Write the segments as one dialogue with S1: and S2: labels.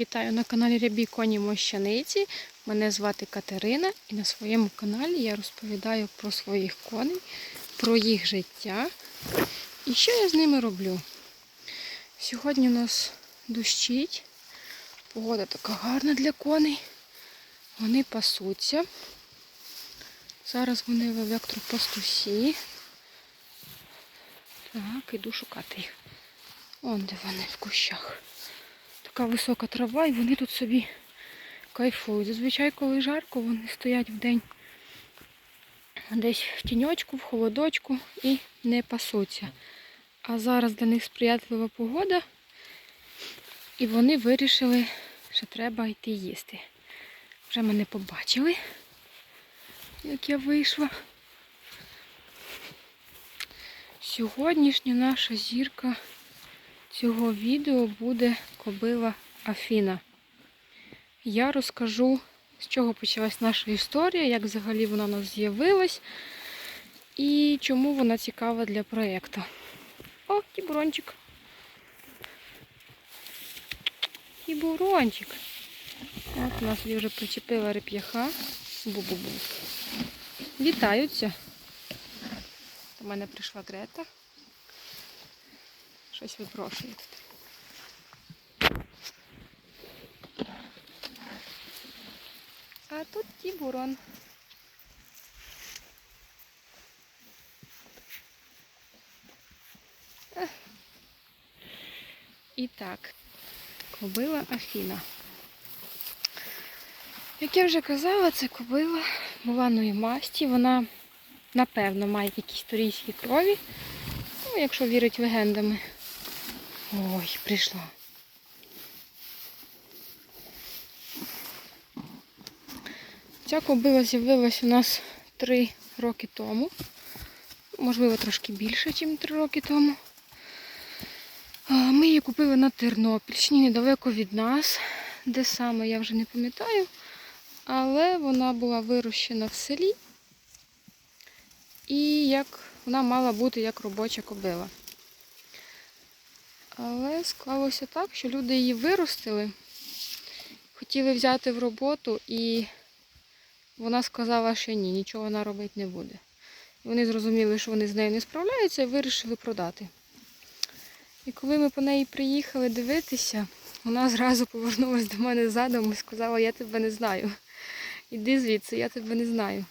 S1: Вітаю на каналі Рябі Коні Мощаниці. Мене звати Катерина і на своєму каналі я розповідаю про своїх коней, про їх життя і що я з ними роблю. Сьогодні у нас дощить, погода така гарна для коней. Вони пасуться. Зараз вони в електропастусі. Так, іду шукати їх. Вон де вони в кущах. Така висока трава, і вони тут собі кайфують. Зазвичай, коли жарко, вони стоять в день десь в тіньочку, в холодочку і не пасуться. А зараз для них сприятлива погода, і вони вирішили, що треба йти їсти. Вже мене побачили, як я вийшла. Сьогоднішня наша зірка цього відео буде кобила Афіна. Я розкажу, з чого почалась наша історія, як взагалі вона у нас з'явилась і чому вона цікава для проєкту. О, кібурончик. Кібурончик. От у нас вже причепила реп'яха. Бу-бу-бу. Вітаються. До мене прийшла Грета. Щось випрошує тут. А тут тібурон. І так, кобила Афіна. Як я вже казала, це кобила буланої масті. Вона, напевно, має якісь турійські крові. Ну, якщо вірить легендами. Ой, прийшла. Ця кобила з'явилась у нас три роки тому. Можливо, трошки більше, ніж три роки тому. Ми її купили на Тернопільщині, недалеко від нас. Де саме, я вже не пам'ятаю. Але вона була вирощена в селі. І як вона мала бути як робоча кобила. Але склалося так, що люди її виростили, хотіли взяти в роботу, і вона сказала, що ні, нічого вона робити не буде. Вони зрозуміли, що вони з нею не справляються і вирішили продати. І коли ми по неї приїхали дивитися, вона зразу повернулася до мене задом і сказала, я тебе не знаю. Іди звідси, я тебе не знаю.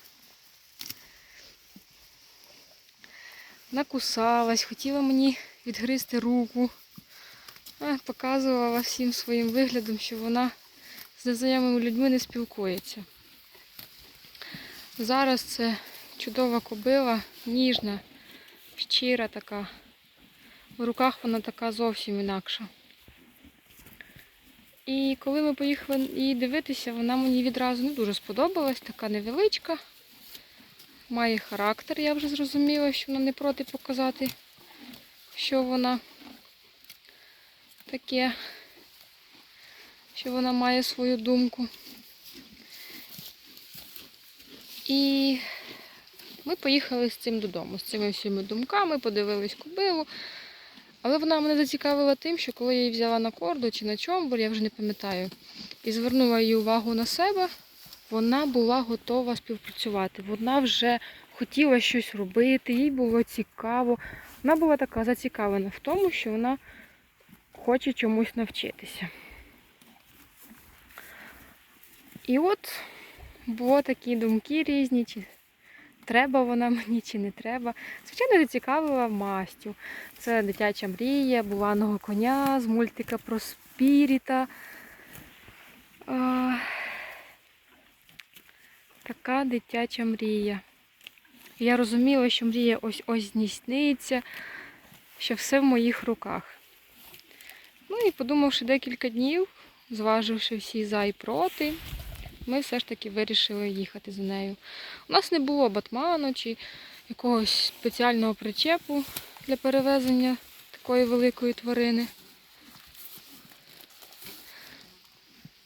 S1: Накусалась, хотіла мені відгризти руку. А, Показувала всім своїм виглядом, що вона з незнайомими людьми не спілкується. Зараз це чудова кобила, ніжна, щира така. В руках вона така зовсім інакша. І коли ми поїхали її дивитися, вона мені відразу не дуже сподобалась, така невеличка. Має характер, я вже зрозуміла, що вона не проти показати, що вона таке, що вона має свою думку. І ми поїхали з цим додому, з цими всіми думками, подивились кобилу. Але вона мене зацікавила тим, що коли я її взяла на корду чи на чомбур, я вже не пам'ятаю, і звернула її увагу на себе, вона була готова співпрацювати. Вона вже хотіла щось робити, їй було цікаво. Вона була така зацікавлена в тому, що вона хоче чомусь навчитися. І от було такі думки різні, чи треба вона мені, чи не треба. Звичайно, зацікавила мастю. Це дитяча мрія, буланого коня з мультика про спіріта. Така дитяча мрія. Я розуміла, що мрія ось-ось здійсниться, що все в моїх руках. Ну і подумавши декілька днів, зваживши всі за і проти, ми все ж таки вирішили їхати за нею. У нас не було батману чи якогось спеціального причепу для перевезення такої великої тварини.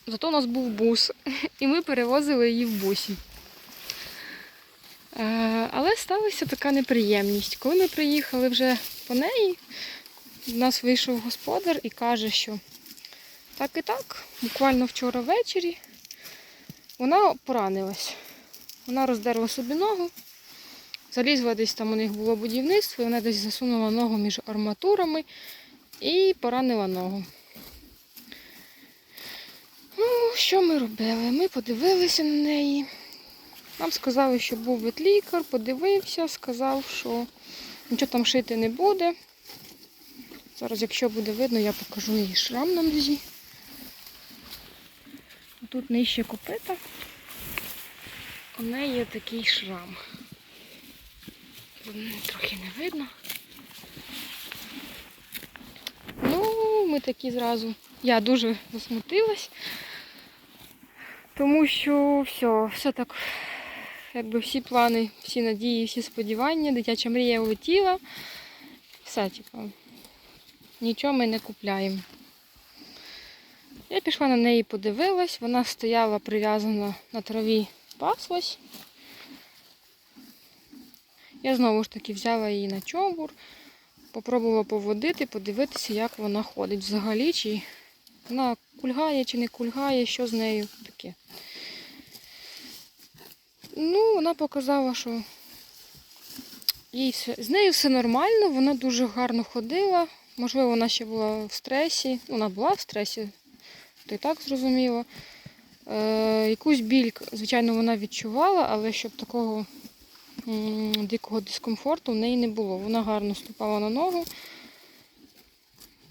S1: Зато у нас був бус, і ми перевозили її в бусі. Е, Але сталася така неприємність. Коли ми приїхали вже по неї, в нас вийшов господар і каже, що Так і так, буквально вчора ввечері вона поранилась. Вона роздерла собі ногу, залізла десь там у них було будівництво, і вона десь засунула ногу між арматурами і поранила ногу. Ну, що ми робили? Ми подивилися на неї. Нам сказали, що був ветлікар, подивився, сказав, що нічого там шити не буде. Зараз, якщо буде видно, я покажу їй шрам на нозі. Тут нижче копита. У неї є такий шрам. Трохи не видно. Ну, ми такі зразу. Я дуже засмутилась, тому що все, все так, якби всі плани, всі надії, всі сподівання, дитяча мрія улетіла. Все, типу, нічого ми не купляємо. Я пішла на неї, подивилась, вона стояла прив'язана на траві, паслась. Я знову ж таки взяла її на чомбур, попробувала поводити, подивитися, як вона ходить взагалі, чи вона кульгає, чи не кульгає, що з нею таке. Ну, вона показала, що їй все, з нею все нормально, вона дуже гарно ходила. Можливо, вона ще була в стресі. Вона була в стресі, то і так зрозуміло. Е, якусь біль, звичайно, вона відчувала, але щоб такого дикого дискомфорту в неї не було. Вона гарно ступала на ногу,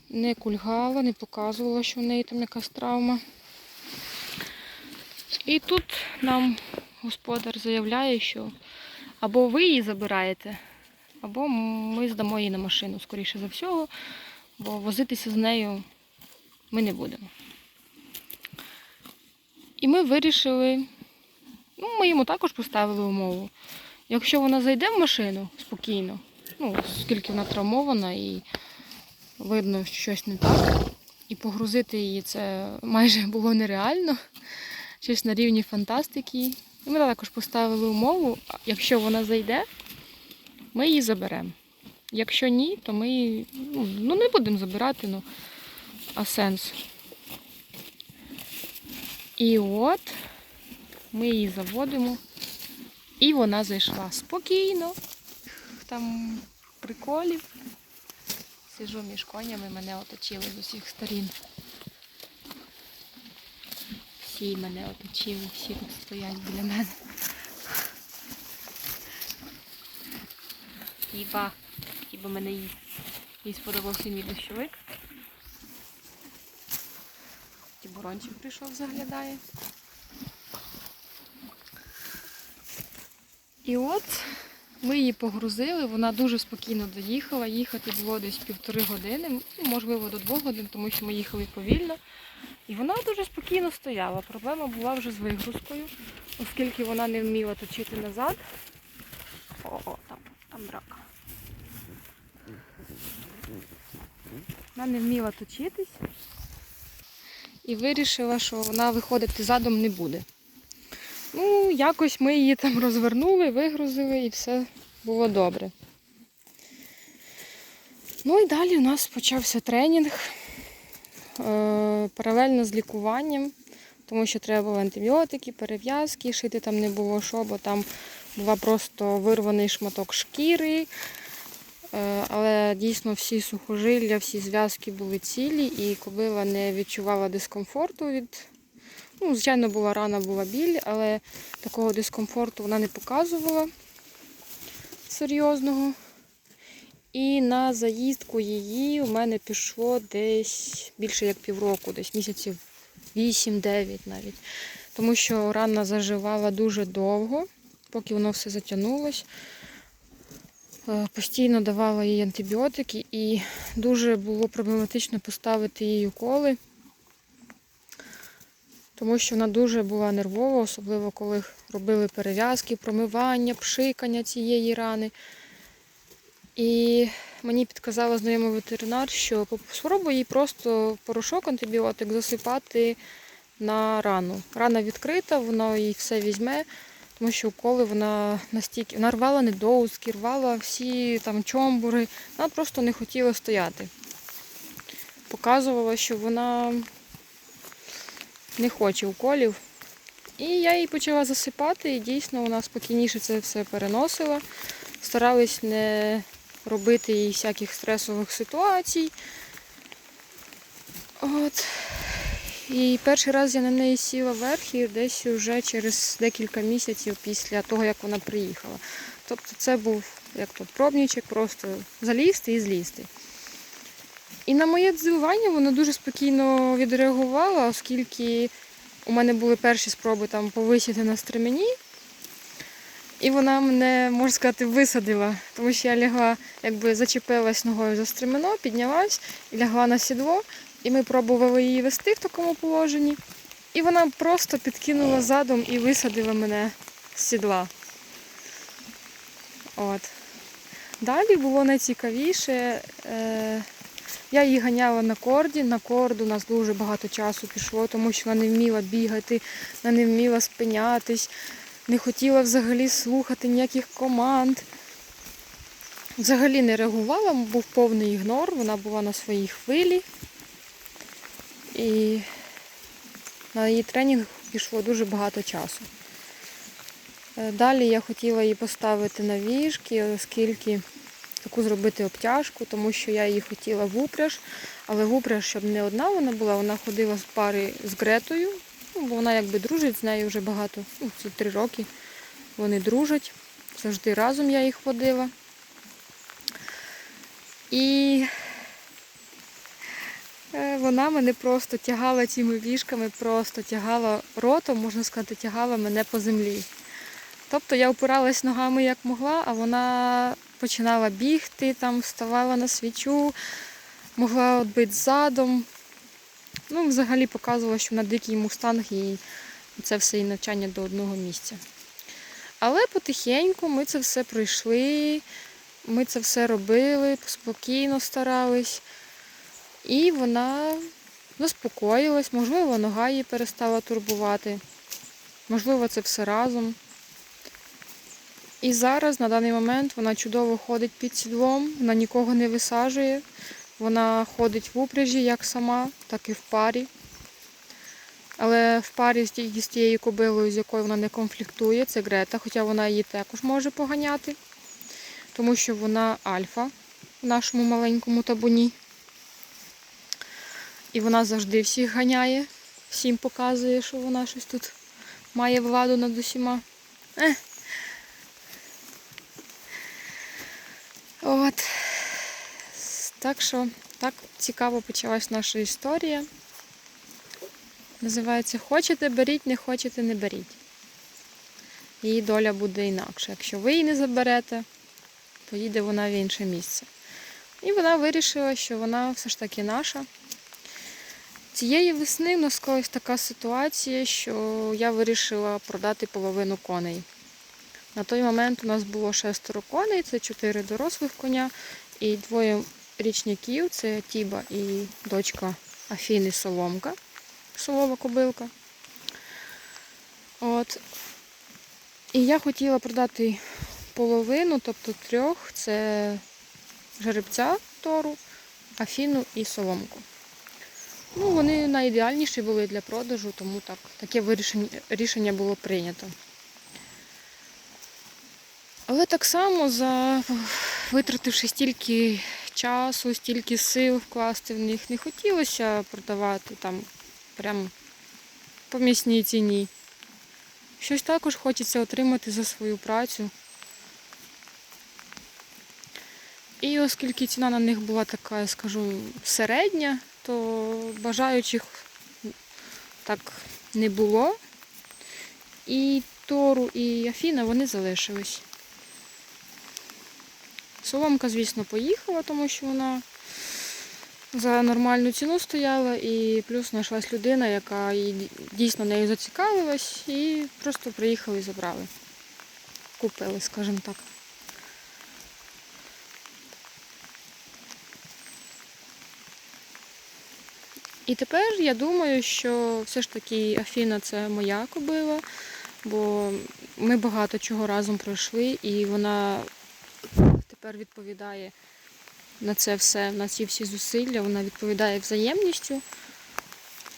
S1: не кульгала, не показувала, що в неї там якась травма. І тут нам господар заявляє, що або ви її забираєте, або ми здамо її на машину, скоріше за всього, бо возитися з нею ми не будемо. І ми вирішили, ну, ми йому також поставили умову. Якщо вона зайде в машину спокійно, ну, оскільки вона травмована і видно, що щось не так, і погрузити її це майже було нереально, щось на рівні фантастики. І ми також поставили умову, якщо вона зайде, ми її заберемо. Якщо ні, то ми її ну, ну, не будемо забирати, ну, а сенс. І от ми її заводимо, і вона зайшла спокійно. Там приколів. Сижу між конями, мене оточили з усіх сторін. Всі мене оточили, всі тут стоять біля мене. Хіба, хіба мене їсть. Їй сподобався мій дощовик. Тібурончик прийшов, заглядає. І от ми її погрузили, вона дуже спокійно доїхала. Їхати було десь півтори години, ну, можливо, до двох годин, тому що ми їхали повільно. І вона дуже спокійно стояла. Проблема була вже з вигрузкою, оскільки вона не вміла точити назад. О, о там, там драка. Вона не вміла точитись і вирішила, що вона виходити задом не буде. Ну, якось ми її там розвернули, вигрузили і все було добре. Ну і далі у нас почався тренінг е, паралельно з лікуванням, тому що треба було антибіотики, перев'язки, шити там не було що, бо там була просто вирваний шматок шкіри. Е, Але дійсно всі сухожилля, всі зв'язки були цілі, і кобила не відчувала дискомфорту від. Ну, звичайно, була рана, була біль, але такого дискомфорту вона не показувала серйозного. І на заїздку її у мене пішло десь більше як півроку, десь місяців 8-9 навіть. Тому що рана заживала дуже довго, поки воно все затягнулось. Е, Постійно давала їй антибіотики і дуже було проблематично поставити їй уколи, тому що вона дуже була нервова, особливо коли робили перев'язки, промивання, пшикання цієї рани. І мені підказала знайомий ветеринар, що спробуй їй просто порошок антибіотик засипати на рану. Рана відкрита, воно їй все візьме. Тому що коли вона настільки вона рвала недоузки, рвала всі там чомбури, вона просто не хотіла стояти. Показувала, що вона не хоче уколів. І я її почала засипати, і дійсно вона спокійніше це все переносила. Старались не робити їй всяких стресових ситуацій. От. І перший раз я на неї сіла вверх і десь вже через декілька місяців після того, як вона приїхала. Тобто це був як то пробничок, просто залізти і злізти. І на моє здивування вона дуже спокійно відреагувала, оскільки у мене були перші спроби там повисіти на стремені. І вона мене, можна сказати, висадила, тому що я лягла, якби зачепилась ногою за стремено, піднялась і лягла на сідло. І ми пробували її вести в такому положенні. І вона просто підкинула задом і висадила мене з сідла. От. Далі було найцікавіше. Е, я її ганяла на корді. На корд у нас дуже багато часу пішло, тому що вона не вміла бігати, вона не вміла спинятись, не хотіла взагалі слухати ніяких команд. Взагалі не реагувала, був повний ігнор, вона була на своїй хвилі. І на її тренінг пішло дуже багато часу. Е, Далі я хотіла її поставити на віжки, оскільки таку зробити обтяжку, тому що я її хотіла в упряж, але в упряж, щоб не одна вона була, вона ходила з пари з Гретою, ну, бо вона якби дружить з нею вже багато, ну, це три роки. Вони дружать. Завжди разом я їх водила. І Вона мене просто тягала цими віжками, просто тягала ротом, можна сказати, тягала мене по землі. Тобто я опиралась ногами як могла, а вона починала бігти, там вставала на свічу, могла відбити задом. Ну, взагалі показувала, що на дикий мустанг і це все і навчання до одного місця. Але потихеньку ми це все пройшли, ми це все робили, спокійно старались. І вона заспокоїлась, можливо, нога її перестала турбувати, можливо, це все разом. І зараз, на даний момент, вона чудово ходить під сідлом, вона нікого не висаджує, вона ходить в упряжі як сама, так і в парі. Але в парі з тією- кобилою, з якою вона не конфліктує, це Грета, хоча вона її також може поганяти, тому що вона альфа в нашому маленькому табуні. І вона завжди всіх ганяє, всім показує, що вона щось тут має владу над усіма. От. Так що так цікаво почалась наша історія. Називається Хочете беріть, не хочете, не беріть. Її доля буде інакша. Якщо ви її не заберете, поїде вона в інше місце. І вона вирішила, що вона все ж таки наша. Цієї весни в нас склалась така ситуація, що я вирішила продати половину коней. На той момент у нас було шестеро коней, це чотири дорослих коня і двоє річників, це Тіба і дочка Афіни Соломка, солова кобилка. От. І я хотіла продати половину, тобто трьох, це жеребця Тору, Афіну і Соломку. Ну, вони найідеальніші були для продажу, тому так, таке вирішення, рішення було прийнято. Але так само, за, витративши стільки часу, стільки сил вкласти в них, не хотілося продавати там прям по місній ціні. Щось також хочеться отримати за свою працю. І оскільки ціна на них була така, скажу, середня, то бажаючих так не було. І Тору, і Афіна вони залишились. Соломка, звісно, поїхала, тому що вона за нормальну ціну стояла, і плюс знайшлась людина, яка дійсно нею зацікавилась, і просто приїхали і забрали. Купили, скажімо так. І тепер я думаю, що все ж таки Афіна це моя кобила, бо ми багато чого разом пройшли, і вона тепер відповідає на це все, на ці всі зусилля, вона відповідає взаємністю.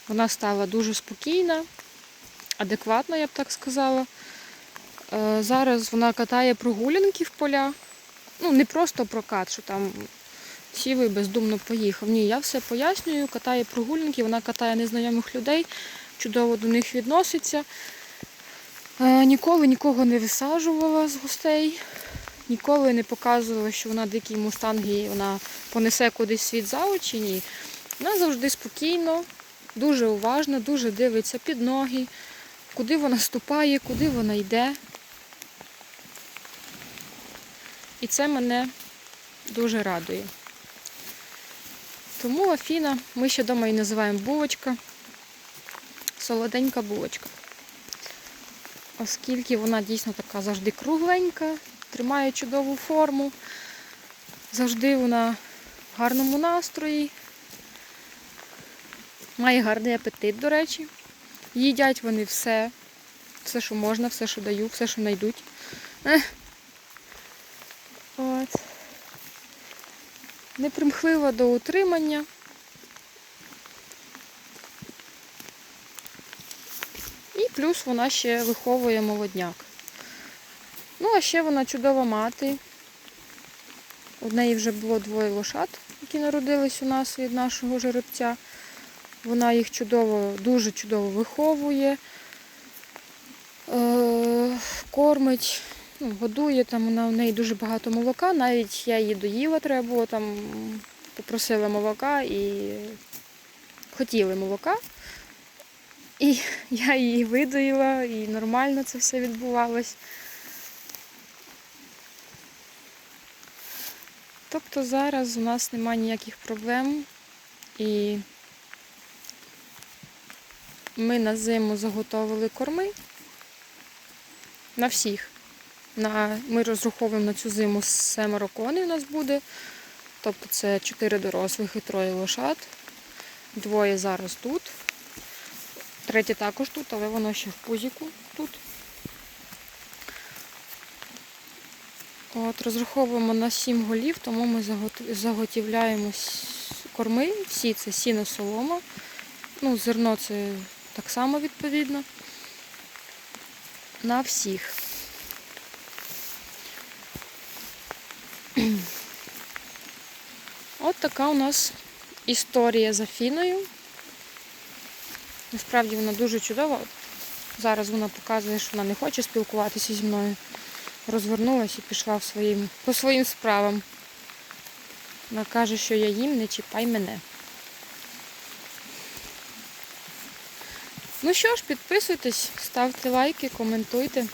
S1: Вона стала дуже спокійна, адекватна, я б так сказала. Е, Зараз вона катає прогулянки в поля. Ну, не просто прокат, що там сів і бездумно поїхав. Ні, я все пояснюю, катає прогулянки, вона катає незнайомих людей, чудово до них відноситься. Е, Ніколи нікого не висаджувала з гостей, ніколи не показувала, що вона дикий мустанг і вона понесе кудись світ за очі. Ні. Вона завжди спокійно, дуже уважно, дуже дивиться під ноги, куди вона ступає, куди вона йде. І це мене дуже радує. Тому Афіна, ми ще вдома її називаємо булочка, солоденька булочка. Оскільки вона дійсно така завжди кругленька, тримає чудову форму, завжди вона в гарному настрої, має гарний апетит, до речі. Їдять вони все, все, що можна, все, що даю, все, що знайдуть. Ех. От. Непримхлива до утримання. І плюс вона ще виховує молодняк. Ну, а ще вона чудова мати. У неї вже було двоє лошад, які народились у нас від нашого жеребця. Вона їх чудово, дуже чудово виховує, е, кормить, ну, годує, там вона, у неї дуже багато молока. Навіть я її доїла, треба було там попросила молока і хотіли молока. І я її видоїла, і нормально це все відбувалось. Тобто зараз у нас немає ніяких проблем і ми на зиму заготовили корми на всіх. На, ми розраховуємо на цю зиму семеро коней у нас буде. Тобто це чотири дорослих і троє лошад. Двоє зараз тут. Третє також тут, але воно ще в пузіку тут. От, розраховуємо на 7 голів, тому ми заготівляємо корми. Всі це сіно солома. Ну, зерно це так само відповідно. На всіх. От така у нас історія з Афіною. Насправді вона дуже чудова. Зараз вона показує, що вона не хоче спілкуватися зі мною. Розвернулася і пішла в своїм, по своїм справам. Вона каже, що я їм, не чіпай мене. Ну що ж, підписуйтесь, ставте лайки, коментуйте.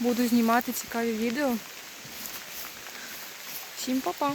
S1: Буду знімати цікаві відео. Всім па-па!